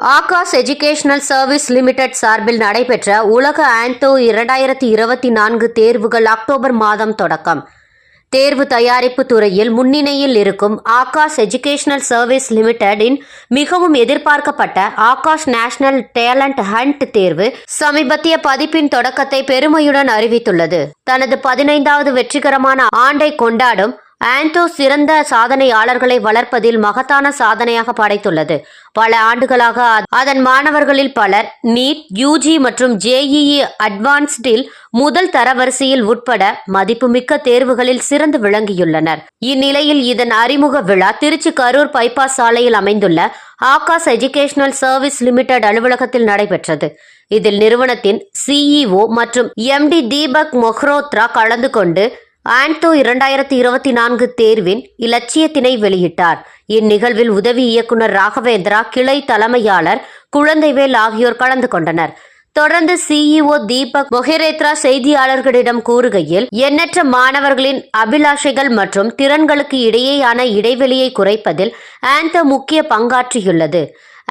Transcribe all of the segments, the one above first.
Akash educational service limited சார்பில் நடைபெற்ற உலக ஆந்தோ இரண்டாயிரத்தி இருபத்தி நான்கு தேர்வுகள் அக்டோபர் மாதம் தொடக்கம். தேர்வு தயாரிப்பு துறையில் முன்னிணையில் இருக்கும் ஆகாஷ் எஜுகேஷனல் சர்வீஸ் லிமிடெடின் மிகவும் எதிர்பார்க்கப்பட்ட ஆகாஷ் நேஷனல் டேலண்ட் ஹண்ட் தேர்வு சமீபத்திய பதிப்பின் தொடக்கத்தை பெருமையுடன் அறிவித்துள்ளது. தனது பதினைந்தாவது வெற்றிகரமான ஆண்டை கொண்டாடும் ஆண்டோ சிறந்த சாதனையாளர்களை வளர்ப்பதில் மகத்தான சாதனையாக படைத்துள்ளது. பல ஆண்டுகளாக அதன் மாணவர்களில் பலர் நீட் யூஜி மற்றும் ஜேஇஇ அட்வான்ஸ்டில் முதல் தரவரிசையில் உட்பட மதிப்புமிக்க தேர்வுகளில் சிறந்து விளங்கியுள்ளனர். இந்நிலையில் இதன் அறிமுக விழா திருச்சி கரூர் பைபாஸ் சாலையில் அமைந்துள்ள ஆகாஷ் எஜுகேஷனல் சர்வீஸ் லிமிடெட் அலுவலகத்தில் நடைபெற்றது. இதில் நிறுவனத்தின் சிஇஓ மற்றும் எம்டி தீபக் மொஹ்ரோத்ரா கலந்து கொண்டு ஆன்டோ இரண்டாயிரத்தி இருபத்தி நான்கு தேர்வின் இலட்சியத்தினை வெளியிட்டார். இந்நிகழ்வில் உதவி இயக்குனர் ராகவேந்திரா கிளை தலைமையாளர் குழந்தைவேல் ஆகியோர் கலந்து கொண்டனர். தொடர்ந்து சிஇஓ தீபக் மொஹெரேத்ரா செய்தியாளர்களிடம் கூறுகையில் எண்ணற்ற மாணவர்களின் அபிலாஷைகள் மற்றும் திறன்களுக்கு இடையேயான இடைவெளியை குறைப்பதில் ஆந்தோ முக்கிய பங்காற்றியுள்ளது.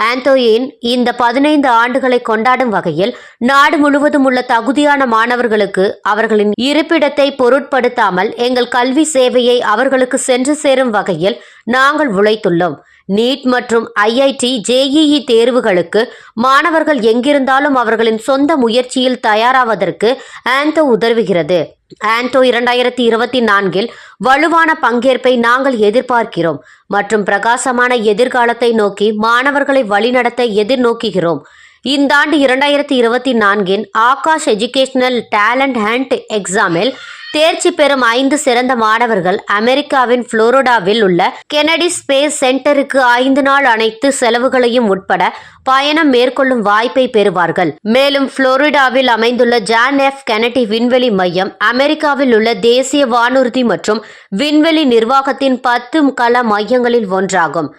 ஆந்தோயின் இந்த பதினைந்து ஆண்டுகளை கொண்டாடும் வகையில் நாடு முழுவதும் உள்ள தகுதியான மாணவர்களுக்கு அவர்களின் இருப்பிடத்தை பொருட்படுத்தாமல் எங்கள் கல்வி சேவையை அவர்களுக்கு சென்று சேரும் வகையில் நாங்கள் உழைத்துள்ளோம். நீட் மற்றும் ஐஐடி ஜேஇஇ தேர்வுகளுக்கு மாணவர்கள் எங்கிருந்தாலும் அவர்களின் சொந்த முயற்சியில் தயாராவதற்கு ஆந்தோ உதவுகிறது. ஆண்டோ இரண்டாயிரத்தி இருபத்தி நான்கில் வலுவான பங்கேற்பை நாங்கள் எதிர்பார்க்கிறோம் மற்றும் பிரகாசமான எதிர்காலத்தை நோக்கி மாணவர்களை வழிநடத்த எதிர்நோக்குகிறோம். இந்த ஆண்டு இரண்டாயிரத்தி இருபத்தி நான்கின் ஆகாஷ் எஜுகேஷனல் டேலண்ட் ஹண்ட் எக்ஸாமில் தேர்ச்சி பெறும் ஐந்து சிறந்த மாணவர்கள் அமெரிக்காவின் புளோரிடாவில் உள்ள கெனடி ஸ்பேஸ் சென்டருக்கு ஐந்து நாள் அனைத்து செலவுகளையும் உட்பட பயணம் மேற்கொள்ளும் வாய்ப்பை பெறுவார்கள். மேலும் புளோரிடாவில் அமைந்துள்ள ஜான் எஃப். கெனடி விண்வெளி மையம் அமெரிக்காவில் உள்ள தேசிய வானூர்தி மற்றும் விண்வெளி நிர்வாகத்தின் பத்து கள மையங்களில் ஒன்றாகும்.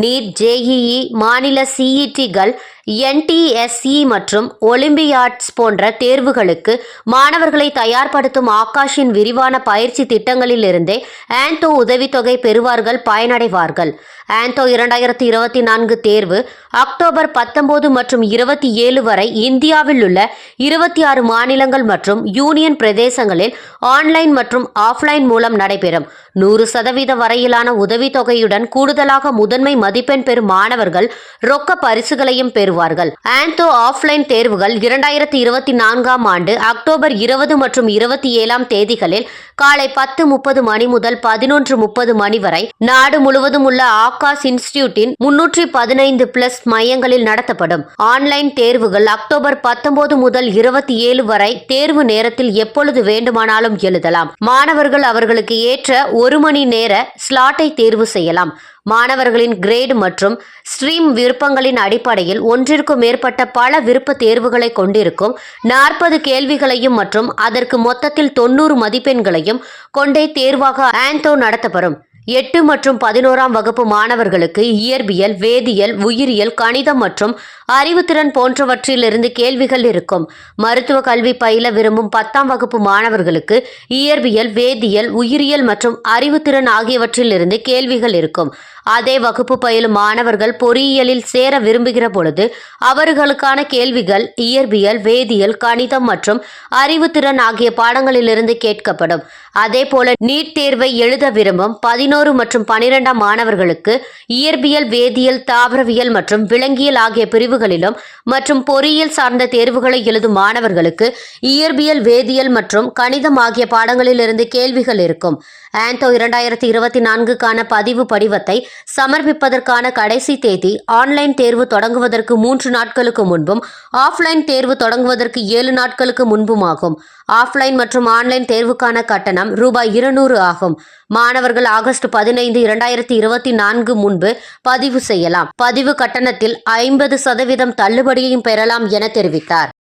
நீட் ஜேஇஇ மாநில சிஇடிகள் என்டிஎஸ்இ மற்றும் ஒலிம்பியாட்ஸ் போன்ற தேர்வுகளுக்கு மாணவர்களை தயார்படுத்தும் ஆகாஷின் விரிவான பயிற்சி திட்டங்களிலிருந்தே ஆந்தோ உதவித்தொகை பெறுவார்கள் பயனடைவார்கள். ஆந்தோ இரண்டாயிரத்தி இருபத்தி நான்கு தேர்வு அக்டோபர் பத்தொன்பது மற்றும் இருபத்தி ஏழு வரை இந்தியாவில் உள்ள இருபத்தி ஆறு மாநிலங்கள் மற்றும் யூனியன் பிரதேசங்களில் ஆன்லைன் மற்றும் ஆஃப்லைன் மூலம் நடைபெறும். நூறு சதவீத வரையிலான உதவித்தொகையுடன் கூடுதலாக முதன்மை மதிப்பெண் பெறும் மாணவர்கள் ரொக்க பரிசுகளையும் பெறுவார்கள் ஆந்தோ ஆஃப்லைன் தேர்வுகள் இரண்டாயிரத்தி இருபத்தி நான்காம் ஆண்டு அக்டோபர் இருபது மற்றும் இருபத்தி ஏழாம் தேதிகளில் காலை பத்து முப்பது மணி முதல் பதினொன்று முப்பது மணி வரை நாடு முழுவதும் உள்ள ஆகாஷ் இன்ஸ்டிடியூட்டின் முன்னூற்றி பதினைந்து பிளஸ் மையங்களில் நடத்தப்படும். ஆன்லைன் தேர்வுகள் அக்டோபர் பத்தொன்பது முதல் இருபத்தி ஏழு வரை தேர்வு நேரத்தில் எப்பொழுது வேண்டுமானாலும் எழுதலாம். மாணவர்கள் அவர்களுக்கு ஏற்ற ஒரு மணி நேர ஸ்லாட்டை தேர்வு செய்யலாம். மாணவர்களின் கிரேடு மற்றும் ஸ்ட்ரீம் விருப்பங்களின் அடிப்படையில் ஒன்றிற்கும் மேற்பட்ட பல விருப்ப தேர்வுகளை கொண்டிருக்கும் நாற்பது கேள்விகளையும் மற்றும் அதற்கு மொத்தத்தில் தொண்ணூறு மதிப்பெண்களையும் கொண்டே தேர்வாக ஆந்தோ நடத்தப்படும். எட்டு மற்றும் பதினோராம் வகுப்பு மாணவர்களுக்கு இயற்பியல் வேதியியல் உயிரியல் கணிதம் மற்றும் அறிவுத்திறன் போன்றவற்றிலிருந்து கேள்விகள் இருக்கும். மருத்துவ கல்வி பயில விரும்பும் பத்தாம் வகுப்பு மாணவர்களுக்கு இயற்பியல் வேதியியல் உயிரியல் மற்றும் அறிவுத்திறன் ஆகியவற்றிலிருந்து கேள்விகள் இருக்கும். அதே வகுப்பு பயிலும் மாணவர்கள் பொறியியலில் சேர விரும்புகிற பொழுது அவர்களுக்கான கேள்விகள் இயற்பியல் வேதியியல் கணிதம் மற்றும் அறிவுத்திறன் ஆகிய பாடங்களிலிருந்து கேட்கப்படும். அதே போல நீட் தேர்வை எழுத விரும்பும் பதினோரு மற்றும் பனிரெண்டாம் மாணவர்களுக்கு இயற்பியல் வேதியியல் தாவரவியல் மற்றும் விலங்கியல் ஆகிய பிரிவுகளிலும் மற்றும் பொறியியல் சார்ந்த தேர்வுகளை எழுதும் மாணவர்களுக்கு இயற்பியல் வேதியியல் மற்றும் கணிதம் ஆகிய பாடங்களிலிருந்து கேள்விகள் இருக்கும். ஆந்தோ இரண்டாயிரத்தி இருபத்தி நான்குக்கான பதிவு படிவத்தை சமர்ப்பிப்பதற்கான கடைசி தேதி ஆன்லைன் தேர்வு தொடங்குவதற்கு மூன்று நாட்களுக்கு முன்பும் ஆஃப்லைன் தேர்வு தொடங்குவதற்கு ஏழு நாட்களுக்கு முன்புமாகும். ஆஃப்லைன் மற்றும் ஆன்லைன் தேர்வுக்கான கட்டணம் ரூபாய் இருநூறு ஆகும். மாணவர்கள் ஆகஸ்ட் பதினைந்து இரண்டாயிரத்தி இருபத்தி நான்கு முன்பு பதிவு செய்யலாம். பதிவு கட்டணத்தில் ஐம்பது சதவீதம் தள்ளுபடியையும் பெறலாம் என தெரிவித்தார்.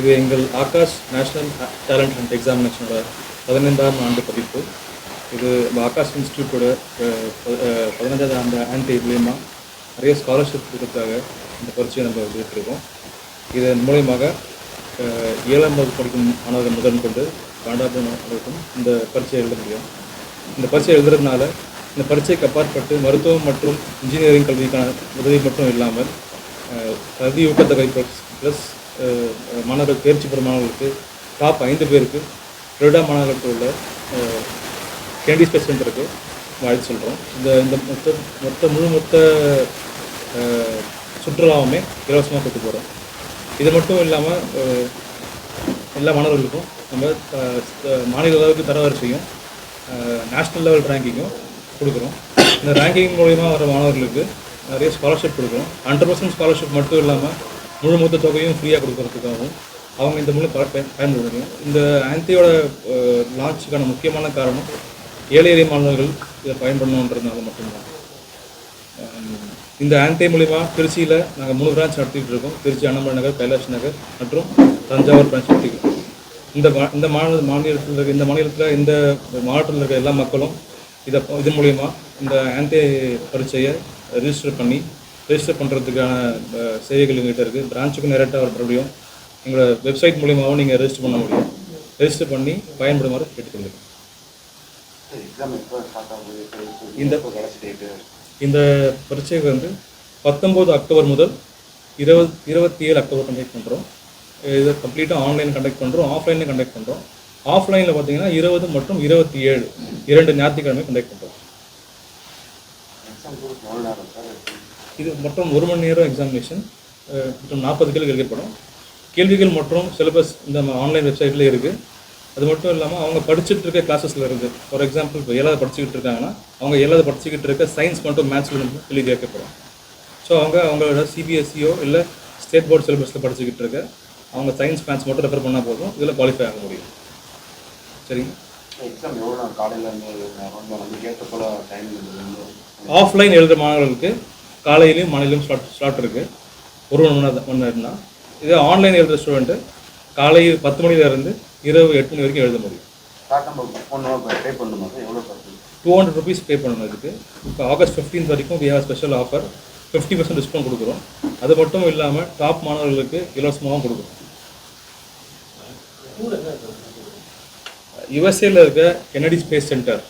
இது எங்கள் ஆகாஷ் நேஷனல் டேலண்ட் ஹண்ட் எக்ஸாமினேஷனோட பதினைந்தாம் ஆண்டு பதிப்பு. இது நம்ம ஆகாஷ் இன்ஸ்டியூட்டோட ப- பதினஞ்சாவது ஆண்டு ஆண்டு மூலியமாக நிறைய ஸ்காலர்ஷிப் கொடுக்கறதுக்காக இந்த பரீட்சையை நம்ம எடுத்துருக்கோம் இதன் மூலயமாக ஏழாம் வகுப்பு படிக்கும் மாணவர்கள் முதல் கொண்டு பன்னெண்டாவது வரைக்கும் இந்த பரீட்சையை எழுத முடியும். இந்த பரீட்சை எழுதுறதுனால இந்த பரீட்சைக்கு அப்பாற்பட்டு மருத்துவம் மற்றும் இன்ஜினியரிங் கல்விக்கான உதவி மட்டும் இல்லாமல் கல்வி ஊக்கத்தொகை ப்ளஸ் ப்ளஸ் மாணவர்கள் தேர்ச்சி பெறும் மாணவர்களுக்கு டாப் ஐந்து பேருக்கு ஃப்ளோரிடா மாநகரத்தில் உள்ள கேண்டி ஸ்பேஸ் சென்டருக்கு வாழ்த்து சொல்கிறோம் இந்த இந்த மொத்த மொத்த முழு மொத்த சுற்றுலாவுமே இலவசமாக கொடுத்து போகிறோம் இது மட்டும் இல்லாமல் எல்லா மாணவர்களுக்கும் நம்ம மாநில அளவுக்கு தரவரிசையும் நேஷ்னல் லெவல் ரேங்கிங்கும் கொடுக்குறோம். இந்த ரேங்கிங் மூலிமா வர மாணவர்களுக்கு நிறைய ஸ்காலர்ஷிப் கொடுக்குறோம். ஹண்ட்ரட் பர்சன்ட் ஸ்காலர்ஷிப் மட்டும் இல்லாமல் முழு மொத்த தொகையும் ஃப்ரீயாக கொடுக்கறதுக்காகவும் அவங்க இந்த மூலம் ப- இந்த ஆன்டியோட லான்ச்சுக்கான முக்கியமான காரணம் ஏழை எளிய மாணவர்கள் இதை பயன்படணுன்றதுனால மட்டும்தான். இந்த ஆன்டே மூலிமா திருச்சியில் நாங்கள் மூணு பிரான்ச் நடத்திட்டு இருக்கோம். திருச்சி அண்ணாமலை நகர் கைலாஷ் நகர் மற்றும் தஞ்சாவூர் பிரான்ச் நடத்திட்டு இந்த மா இந்த மாநில மாநிலத்தில் இருக்க இந்த மாநிலத்தில் இந்த மாவட்டத்தில் இருக்க எல்லா மக்களும் இதை இது மூலிமா இந்த ஆன்டே பரீட்சையை ரிஜிஸ்டர் பண்ணி ரிஜிஸ்டர் பண்ணுறதுக்கான சேவைகள் எங்கள்கிட்ட இருக்குது பிரான்ச்சுக்கும் நேரட்டாக வர முடியும் எங்களோட வெப்சைட் மூலியமாகவும் நீங்கள் ரெஜிஸ்டர் பண்ண முடியும். ரெஜிஸ்டர் பண்ணி பயன்படுமாறு கேட்டுக்கொள்கிறேன். இந்த இந்த பரீட்சை வந்து பத்தொம்போது அக்டோபர் முதல் இருபது இருபத்தி ஏழு அக்டோபர் கண்டக்ட் பண்ணுறோம் இதை கம்ப்ளீட்டாக ஆன்லைன் கண்டக்ட் பண்ணுறோம் ஆஃப்லைனில் கண்டக்ட் பண்ணுறோம் ஆஃப்லைனில் பார்த்தீங்கன்னா இருபது மற்றும் இருபத்தி ஏழு இரண்டு ஞாயிற்றுக்கிழமை கண்டக்ட் பண்ணுறோம் இது மொத்தம் ஒரு மணி நேரம் எக்ஸாமினேஷன் மற்றும் நாற்பது கேள்வி கேட்கப்படும். கேள்விகள் மற்றும் சிலபஸ் இந்த ஆன்லைன் வெப்சைட்டில் இருக்குது அது மட்டும் இல்லாமல் அவங்க படிச்சுட்டு இருக்க கிளாஸஸில் இருக்குது ஃபார் எக்ஸாம்பிள் இப்போ ஏழாவது படிச்சுக்கிட்டு இருக்காங்கன்னா அவங்க ஏழாவது படிச்சுக்கிட்டு இருக்க சயின்ஸ் மற்றும் மேத்ஸில் கேள்வி கேட்கப்படும் ஸோ அவங்க அவங்களோட சிபிஎஸ்சியோ இல்லை ஸ்டேட் போர்ட் சிலபஸில் படிச்சுக்கிட்டு இருக்க அவங்க சயின்ஸ் மேத்ஸ் மட்டும் ரெஃபர் பண்ணால் போதும் இதில் குவாலிஃபை ஆக முடியும். சரிங்க? எக்ஸாம் எவ்வளோ காலையில் டைம் ஆஃப்லைன் எழுதுகிற மாணவர்களுக்கு காலையிலையும் மாலையிலும் ஸ்லாட் ஸ்லாட் இருக்குது ஒரு மணி நேரம் மணி நேரம் தான் இதே ஆன்லைன் எழுதுகிற ஸ்டூடெண்ட்டு காலை பத்து மணிலேருந்து இரவு எட்டு மணி வரைக்கும் எழுத முடியும். டூ ஹண்ட்ரட் ருபீஸ் பே பண்ணணும்? இதுக்கு இப்போ ஆகஸ்ட் 15th வரைக்கும் we have special offer fifty percent discount கொடுக்குறோம். அது மட்டும் இல்லாமல் டாப் மாணவர்களுக்கு இலவசமாகவும் கொடுக்குறோம். யுஎஸ்ஏல இருக்க கெனடி ஸ்பேஸ் சென்டர்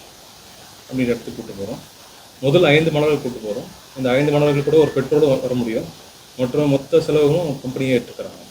அப்படின்ற இடத்துக்கு கூட்டு போகிறோம் முதல் ஐந்து மாணவர்கள் கூட்டு போகிறோம் இந்த ஐந்து மாணவர்கள் கூட ஒரு பெற்றோடு வர முடியும். மற்றும் மொத்த செலவுகளும் கம்பெனியே ஏற்றுக்கிறாங்க